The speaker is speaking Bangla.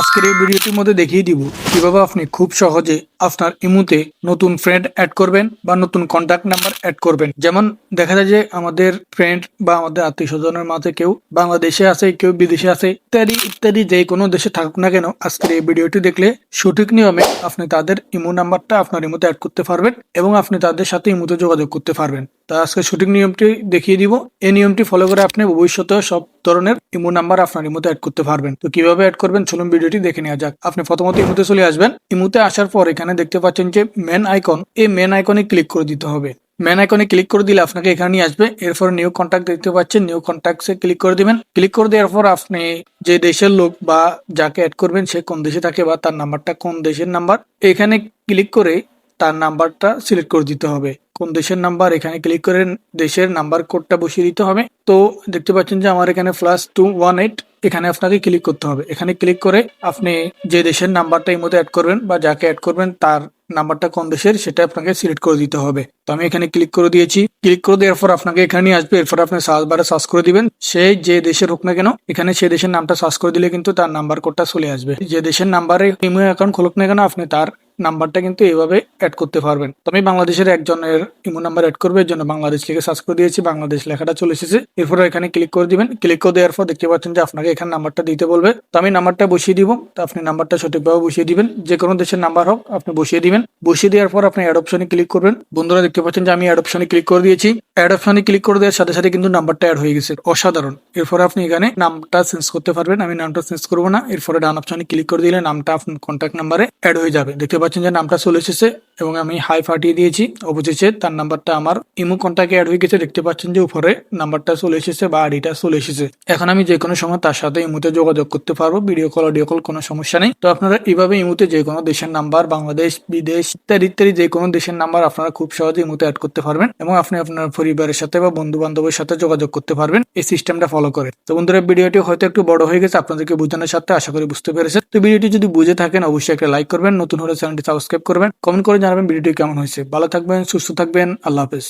আজকের এই ভিডিওটির মধ্যে দেখিয়ে দিব কীভাবে আপনি খুব সহজে আপনার ইমুতে নতুন ফ্রেন্ড অ্যাড করবেন বা নতুন কন্ট্যাক্ট নাম্বার অ্যাড করবেন। যেমন দেখা যায় যে আমাদের ফ্রেন্ড বা আমাদের আত্মীয় স্বজনের মাঝে কেউ বাংলাদেশে আছে, কেউ বিদেশে আছে, ইত্যাদি ইত্যাদি যে কোনো দেশে থাকুক না কেন, আজকের এই ভিডিওটি দেখলে সঠিক নিয়মে আপনি তাদের ইমো নাম্বারটা আপনার ইমোতে অ্যাড করতে পারবেন এবং আপনি তাদের সাথে ইমোতে যোগাযোগ করতে পারবেন। তা আজকে সঠিক নিয়মটি দেখিয়ে দিব। এই নিয়মটি ফলো করে আপনি ভবিষ্যতে সব ধরনের ইমো নাম্বার আপনার ইমোতে অ্যাড করতে পারবেন। তো কীভাবে অ্যাড করবেন চলুন ভিডিওটি দেখে নেওয়া যাক। আপনি প্রথমত ইমোতে চলে আসবেন। ইমোতে আসার পর এখানে দেখতে পাচ্ছেন যে মেন আইকন এই মেন আইকনে ক্লিক করে দিতে হবে। মেন আইকনে ক্লিক করে দিলে আপনাকে এখানে আসবে। এরপর নিউ কন্ট্যাক্ট দেখতে পাচ্ছেন নিউ কন্ট্যাক্টসে ক্লিক করে দিবেন। ক্লিক করে দেওয়ার পর আপনি যে দেশের লোক বা যাকে অ্যাড করবেন, সে কোন দেশে থাকে বা তার নাম্বারটা কোন দেশের নাম্বার এখানে ক্লিক করে তার নাম্বারটা সিলেক্ট করে দিতে হবে। কোন দেশের নাম্বার? এখানে ক্লিক করে দেশের নাম্বার কোডটা বসিয়ে দিতে হবে। তো দেখতে পাচ্ছেন যে আমার এখানে প্লাস টু ওয়ান এইট এখানে আপনাকে ক্লিক করতে হবে। এখানে ক্লিক করে আপনি যে দেশের নাম্বারটা এই মধ্যে অ্যাড করবেন বা যাকে অ্যাড করবেন, তার নাম্বারটা কোন দেশের সেটা আপনাকে সিলেক্ট করে দিতে হবে। তো আমি এখানে ক্লিক করে দিয়েছি। ক্লিক করে দেওয়ার পর আপনাকে এখানে আসবে। এরপর আপনি সার্চ বারে সার্চ করে দিবেন। সে যে দেশের হোক না কেন, এখানে সে দেশের নামটা সার্চ করে দিলে কিন্তু তার নাম্বার কোডটা চলে আসবে। যে দেশের নাম্বারে ইমো অ্যাকাউন্ট খুলুক না কেন, আপনি তার নাম্বারটা কিন্তু এইভাবে অ্যাড করতে পারবেন। তো আমি বাংলাদেশের একজনের ইমো নাম্বার অ্যাড করবে এর জন্য বাংলাদেশ লিখে সার্চ করে দিয়েছি। বাংলাদেশ লেখাটা চলে এসেছে। এরপর এখানে ক্লিক করে দিবেন। ক্লিক করে দেওয়ার পর দেখতে পাচ্ছেন যে আপনাকে এখানে নাম্বারটা দিতে বলবে। তো আমি নাম্বারটা বসিয়ে দিব। তো আপনি নাম্বারটা সঠিকভাবে বসিয়ে দিবেন। যে কোনো দেশের নাম্বার হোক, আপনি বসিয়ে দিবেন। বসিয়ে দেওয়ার পর আপনি অ্যাড অপশনে ক্লিক করবেন। বন্ধুরা দেখতে পাচ্ছেন যে আমি অ্যাড অপশনে ক্লিক করে দিয়েছি। অ্যাড অপশনে ক্লিক করে দেওয়ার সাথে সাথে কিন্তু নাম্বারটা অ্যাড হয়ে গেছে। অসাধারণ। এরপর আপনি এখানে নামটা চেঞ্জ করতে পারবেন। আমি নামটা চেঞ্জ করব না। এরপরে ডান অপশনে ক্লিক করে দিলে নামটা আপনার কন্ট্যাক্ট নাম্বারে অ্যাড হয়ে যাবে। দেখতে পাচ্ছেন যে নামটা চলে এসেছে। এবং আমি হাই ফাটিয়ে দিয়েছি। অবশেষে তার নাম্বারটা আমার ইমো কন্ট্যাক্টে অ্যাড হয়ে গেছে। দেখতে পাচ্ছেন যে উপরে নাম্বারটা চলে এসেছে বা আইডিটা চলে এসেছে। এখন আমি যে কোনো সময় তার সাথে ইমোতে যোগাযোগ করতে পারব। ভিডিও কল অডিও কল কোনো সমস্যা নেই। তো আপনারা এইভাবে ইমোতে যে কোনো দেশের নাম্বার বাংলাদেশ, বিদেশ ইত্যাদি ইত্যাদি যে কোনো দেশের নাম্বার আপনারা খুব সহজে ইমোতে অ্যাড করতে পারবেন এবং আপনি আপনার পরিবারের সাথে বা বন্ধু বান্ধবের সাথে যোগাযোগ করতে পারবেন এই সিস্টেমটা ফলো করে। তো বন্ধুরা ভিডিওটি হয়তো একটু বড় হয়ে গেছে, আপনাদেরকে বোঝানোর সাথে আশা করি বুঝতে পেরেছেন। তো ভিডিওটি যদি বুঝে থাকেন, অবশ্যই একটা লাইক করবেন, নতুন হলে চ্যানেলটি সাবস্ক্রাইব করবেন। কমেন্ট করে জানাবেন ভিডিওটি কেমন হয়েছে। ভালো থাকবেন সুস্থ থাকবেন আল্লাহ হাফেজ।